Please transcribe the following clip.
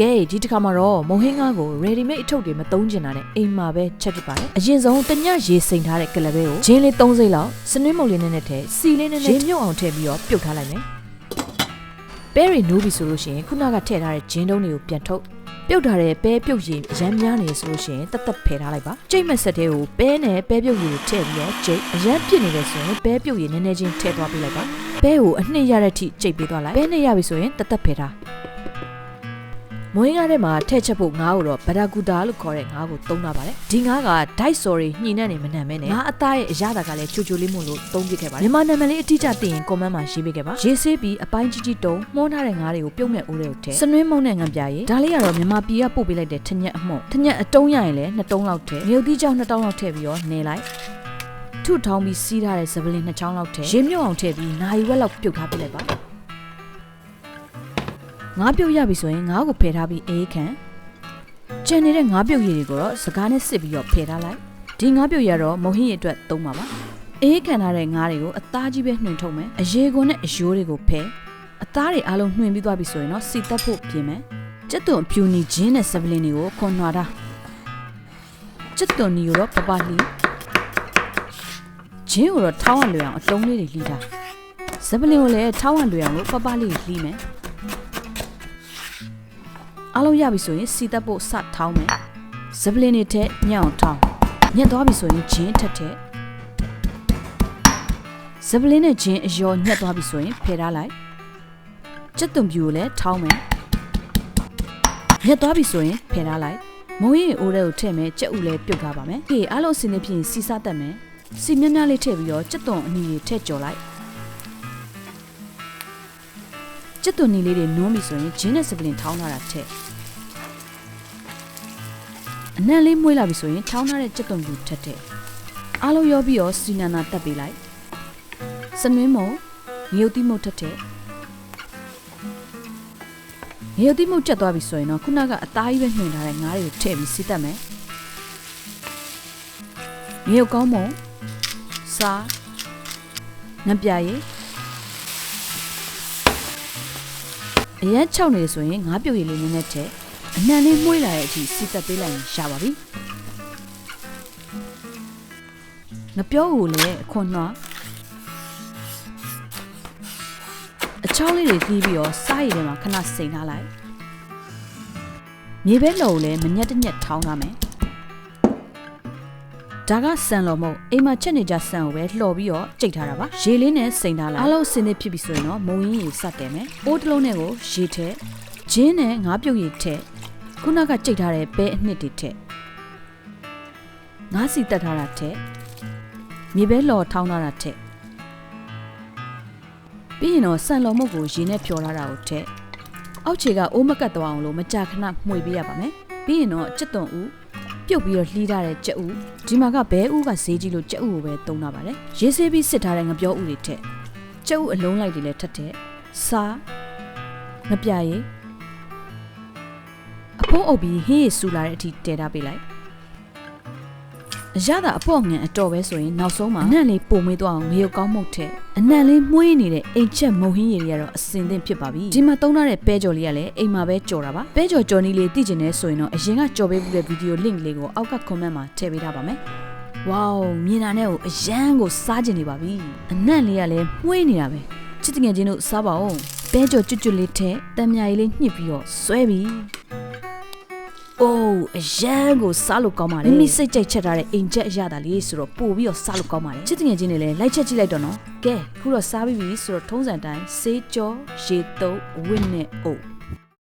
ကဲဒီတစ်ခါမှာတော့မုံဟင်းကားကို ready made အထုပ်တွေမသုံးချင်တာနဲ့အိမ်မှာပဲချက်ဖြစ်ပါတယ်အရင်ဆုံးတညရေစိမ်ထားတဲ့ကလပဲကိုဂျင်းလေး3စိမ့်လောက်စနွင်းမုံလေးနဲ့နဲ့ထည့်စီလေးနဲ့နဲ့ရေမြုပ်အောင်ထည့်ပြီးတော့ပြုတ်ထားလိုက်မယ်ပဲရီနိုးပြီဆိုလို့ရှိရင်ခုနကထည့်ထားတဲ့ဂျင်းတုံးတွေကိုပြန်ထုတ်ပြုတ်ထားတဲ့ပဲပြုတ်ရည်အရမ်းများနေဆိုလို့ရှိရင်တတ်တတ်ဖယ်ထားလိုက်ပါကြိတ်မဲ့ဆက်တဲ့ကိုပဲနဲ့ပဲပြုတ်ရည်ကိုထည့်ပြီးတော့ကြိတ်အရမ်းပြစ်နေတယ်ဆိုရင်ပဲပြုတ်ရည်နည်းနည်းချင်းထည့်သွားပေးလိုက်ပါပဲကိုအနှစ်ရတဲ့အထိကြိတ်ပေးသွားလိုက်ပဲနဲ့ရပြီဆိုရင်တတ်တတ်ဖယ်ထား မွေးငါးထဲမှာထည့်ချက်ဖို့ငါးကိုတော့ဗဒါကူတာလို့ခေါ်တဲ့ငါးကိုသုံးတာပါတယ်ဒီငါးက dice sorry ညှိနှံ့နေမနှံမဲနဲ့ငါအသားရဲ့အရသာကလည်းချိုချိုလေးမို့လို့သုံးပြခဲ့ပါတယ်မြန်မာနာမည်လေးအတိအကျသိရင် comment မှာရေးပေးခဲ့ပါရေးဆေးပြီးအပိုင်းကြီးကြီးတုံးမှုန်းထားတဲ့ငါးတွေကိုပြုတ်မဲ့အိုးတွေကိုထည့်စနွင်းမုံနဲ့ငံပြားရည်ဒါလေးကတော့မြန်မာပြည်ကပို့ပေးလိုက်တဲ့ထညက်အမှုန့်ထညက်အတုံးရရင်လည်းနှစ်တုံးလောက်ထည့်မြုပ်သီးကြောင်နှစ်တောင်းလောက်ထည့်ပြီးတော့နေလိုက်ထုထောင်းပြီးစီးထားတဲ့ဇပလင်နှစ်ချောင်းလောက်ထည့်ရေမြုပ်အောင်ထည့်ပြီးနာရီဝက်လောက်ပြုတ်ထားပေးလိုက်ပါ ငါးပြုတ်ရပြီဆိုရင်ငါးကိုဖယ်ထားပြီးအေးခံကျန်နေတဲ့ငါးပြုတ်ရည်တွေကိုတော့စကားနဲ့စစ်ပြီးတော့ဖယ်ထားလိုက်ဒီငါးပြုတ်ရတော့မုံဟင်းရည်အတွက်သုံးပါပါအေးခံထားတဲ့ငါးတွေကိုအသားကြီးပဲနှွင်ထုတ်မယ်အရေခွန်နဲ့အယိုးတွေကိုဖယ်အသားတွေအားလုံးနှွင်ပြီးသွားပြီဆိုရင်တော့စီတက်ဖို့ပြင်မယ်ကျက်သွန်အဖြူနီဂျင်းနဲ့ဆပလင်တွေကိုခွန်နှွာတာကျက်သွန်နီကိုတော့ပပလီဂျင်းကိုတော့ထောင်းရလွယ်အောင်အတုံးလေးတွေလှီးတာဆပလင်ကိုလည်းထောင်းရလွယ်အောင်လို့ပပလေးတွေလှီးမယ် အားလုံးရပြီဆိုရင်စီတက်ဖို့စထောင်းမယ်ဇပလင်တွေထက်ညံ့အောင်ထောင်းညက်သွားပြီဆိုရင်ဂျင်းထက်ထက်ဇပလင်နဲ့ဂျင်းအယောညက်သွားပြီဆိုရင်ဖယ်ထားလိုက်ကျက်သွန်ပြူကိုလည်းထောင်းမယ်ညက်သွားပြီဆိုရင်ဖယ်ထားလိုက်မုံရင်အိုးတဲ့ကိုထည့်မယ်ကြက်ဥလည်းပြုတ်ထားပါမယ်ဟေးအားလုံးအစင်းနေဖြစ်ရင်စီစားတတ်မယ်စီမြန်းမြန်းလေးထည့်ပြီးတော့ကျက်သွန်အနီတွေထည့်ကြော်လိုက် ကျက်သွန်နီလေးတွေနုံးပြီဆိုရင်ဂျင်းနဲ့စပလင်ထောင်းထားတာထည့်အနံ့လေးမွေးလာပြီဆိုရင်ထောင်းထားတဲ့ကျက်သွန်ကူထက်ထည့်အားလုံးရောပြီးတော့စီနာနာတက်ပေးလိုက်စနွင်းမုံငရုတ်တိမုတ်ထက်ထည့်ငရုတ်တိမုတ်ကျက်သွားပြီဆိုရင်တော့ခုနကအသားကြီးပဲနှွင်ထားတဲ့ငါးတွေကိုထည့်ပြီးစီးတက်မယ်ငရုတ်ကောင်းမုံစားငပြရည် အရန်၆နေဆိုရင်ငါးပြုတ်ရည်လေးနည်းနည်းထည့်အနှံလေးမှုေးလာတဲ့အထိစီတက်ပေးလိုက်ရင်ရပါပြီငပြောကိုလည်းအခွန်နှွားအချောင်းလေးတွေပြီးပြီးတော့စားရည်ထဲမှာခဏစိန်ထားလိုက်မြေဘဲလော်ကိုလည်းမညက်တစ်ညက်ထောင်းထားမယ် ဒါကဆန်လော်မုတ်အိမ်မှာချက်နေကြဆန်ကိုပဲလှော်ပြီးတော့ကြိတ်ထားတာပါရေလေးနဲ့စိန်ထားလိုက်အားလုံးစင်နေဖြစ်ပြီဆိုရင်တော့မုံရင်းရေစတယ်မယ်အိုးတစ်လုံးနဲ့ကိုရေထည့်ဂျင်းနဲ့ငါးပြုတ်ရေထည့်ခုနကကြိတ်ထားတဲ့ပဲအနှစ်တွေထည့်ငါးစီတက်ထားတာထည့်မြေပဲလော်ထောင်းထားတာထည့်ပြီးရင်တော့ဆန်လော်မုတ်ကိုရေနဲ့ဖြော်ထားတာကိုထည့်အောက်ခြေကအိုးမကတ်သွားအောင်လို့မကြာခဏမှွေပေးရပါမယ်ပြီးရင်တော့ချက်သွန်ဦး ပြုတ်ပြီးတော့လှီးထားတဲ့ကြက်ဥဒီမှာကဘဲဥကဈေးကြီးလို့ကြက်ဥကိုပဲသုံးတာပါတယ်ရေးဆေးပြီးစစ်ထားတဲ့ငပြောဥတွေထက်ကြက်ဥအလုံးလိုက်တွေလည်းထက်တဲ့စားငပြရည်အဖုံးအုပ်ပြီးဟင်းရည်ဆူလာတဲ့အထိတဲထားပေးလိုက် အရသာအပေါ့ငံအတော်ပဲဆိုရင်နောက်ဆုံးမှာအနံ့လေးပုံမေးသွားအောင်ငရုတ်ကောင်းမှုတ်ထက်အနံ့လေးမှုေးနေတဲ့အိမ်ချက်မုံဟင်းရည်တွေကတော့အစင်သင့်ဖြစ်ပါပြီဒီမှာသုံးထားတဲ့ပဲကြော်လေးကလည်းအိမ်မှာပဲကြော်တာပါပဲကြော်ကြော်နီးလေးသိကျင်နေဆိုရင်တော့အရင်ကကြော်ပေးပြီးတဲ့ဗီဒီယို link လေးကိုအောက်က comment မှာထည့်ပေးထားပါမယ်ဝေါမြင်တာနဲ့ကိုအရန်ကိုစားကျင်နေပါပြီအနံ့လေးကလည်းမှုေးနေတာပဲချစ်တငယ်ချင်းတို့စားပါဦးပဲကြော်ကျွတ်ကျွတ်လေးထည့်တံမြာကြီးလေးညှစ်ပြီးတော့ဆွဲပြီး အိုးအရန်ကိုစားလို့ကောင်းပါလေမိမိစိတ်ကြိတ်ချက်ထားတဲ့အိမ်ချက်အရသာလေးဆိုတော့ပို့ပြီးတော့စားလို့ကောင်းပါလေချစ်တငယ်ချင်းတွေလည်းလိုက်ချက်ကြည့်လိုက်တော့နော်ကဲခုတော့စားပြီးပြီဆိုတော့ထုံးစံတိုင်းဆေးကြောရေတုပ်ဝင်းနဲ့အိုး